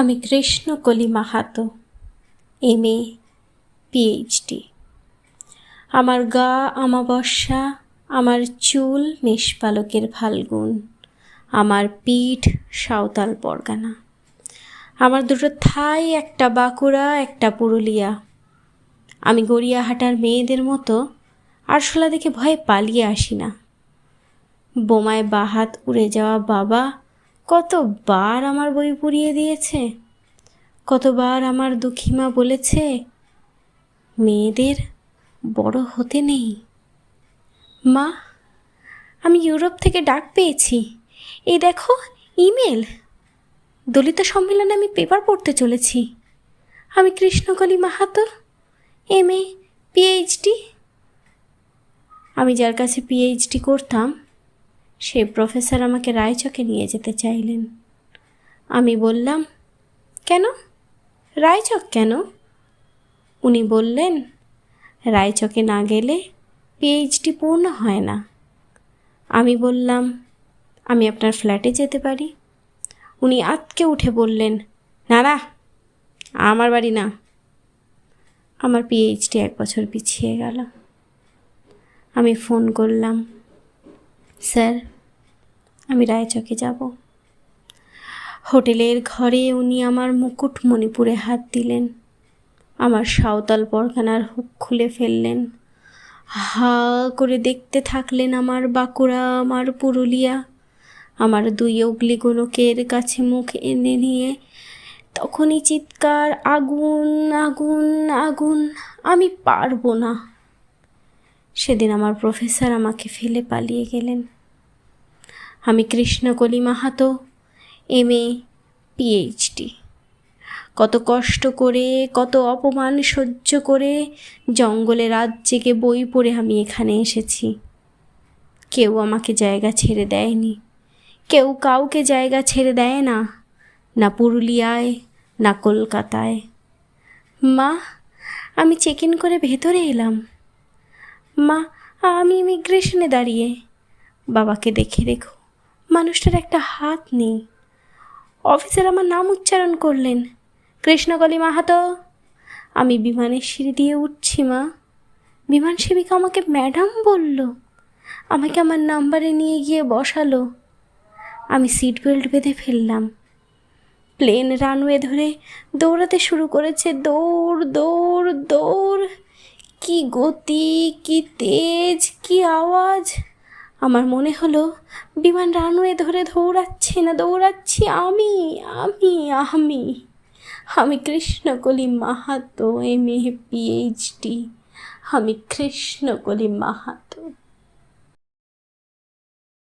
আমি Krishnakali Mahato, M A, PhD. আমার গা, আমাবস্যা, আমার চুল, মেষপালকের ফাল্গুন, আমার পিঠ, সাঁওতাল পরগানা। আমার দুটো থাই, একটা বাঁকুড়া, একটা পুরুলিয়া। আমি গড়িয়াহাটার মেয়েদের মতো আরশোলা দেখে ভয়ে পালিয়ে আসি না। বোমায় বাহাত উড়ে যাওয়া বাবা কতবার আমার বই পুড়িয়ে দিয়েছে? কতবার আমার দুঃখীমা বলেছে, মেয়েদের বড় হতে নেই। মা, আমি ইউরোপ থেকে ডাক পেয়েছি। এই দেখো, ইমেল। দলিত সম্মেলনে আমি পেপার পড়তে চলেছি। আমি Krishnakali Mahato, M A PhD আমি যার কাছে পিএইচডি করতাম সেই প্রফেসর আমাকে রায়চকে নিয়ে যেতে চাইলেন। আমি বললাম, কেন? রায়চক কেন? উনি বললেন, রায়চকে না গেলে পিএইচডি পূর্ণ হয় না। আমি বললাম, আমি আপনার ফ্ল্যাটে যেতে পারি। উনি আতকে উঠে বললেন, না না, আমার বাড়ি না। আমার পিএইচডি এক বছর পিছিয়ে গেল। আমি ফোন করলাম স্যার, আমি রায়চকে যাব। হোটেলের ঘরে উনি আমার মুকুট মণিপুরে হাত দিলেন। আমার সাঁওতাল পরখানার হুক খুলে ফেললেন। হা করে দেখতে থাকলেন আমার বাঁকুড়া, আমার পুরুলিয়া। আমার দুই অগ্লি গোলকের কাছে মুখ এনে নিয়ে তখনই চিৎকার, আগুন আগুন আগুন, আমি পারব না। সেদিন আমার প্রফেসর আমাকে ফেলে পালিয়ে গেলেন। আমি Krishnakali Mahato, M A PhD কত কষ্ট করে, কত অপমান সহ্য করে জঙ্গলে রাত জেগে বই পড়ে আমি এখানে এসেছি। কেউ আমাকে জায়গা ছেড়ে দেয়নি। কেউ কাউকে জায়গা ছেড়ে দেয় না না পুরুলিয়ায়, না কলকাতায়। মা, আমি চেক ইন করে ভেতরে এলাম। মা, আমি ইমিগ্রেশনে দাঁড়িয়ে। বাবাকে দেখে রেখো মানুষটার একটা হাত নেই। অফিসার আমার নাম উচ্চারণ করলেন। কৃষ্ণকলি মাহাতো, আমি বিমানের সিঁড়ি দিয়ে উঠছি, মা। বিমান সেবিকা আমাকে ম্যাডাম বলল। আমাকে আমার নাম্বারে নিয়ে গিয়ে বসালো। আমি সিট বেল্ট বেঁধে ফেললাম। প্লেন রানওয়ে ধরে দৌড়াতে শুরু করেছে। দৌড় দৌড় দৌড়। কি গতি, কি তেজ, কি আওয়াজ? আমার মনে হলো, বিমান রানওয়ে ধরে দৌড়াচ্ছে না, দৌড়াচ্ছি আমি আমি আমি। আমি Krishnakali Mahato, M A PhD আমি কৃষ্ণকলি মাহাতো।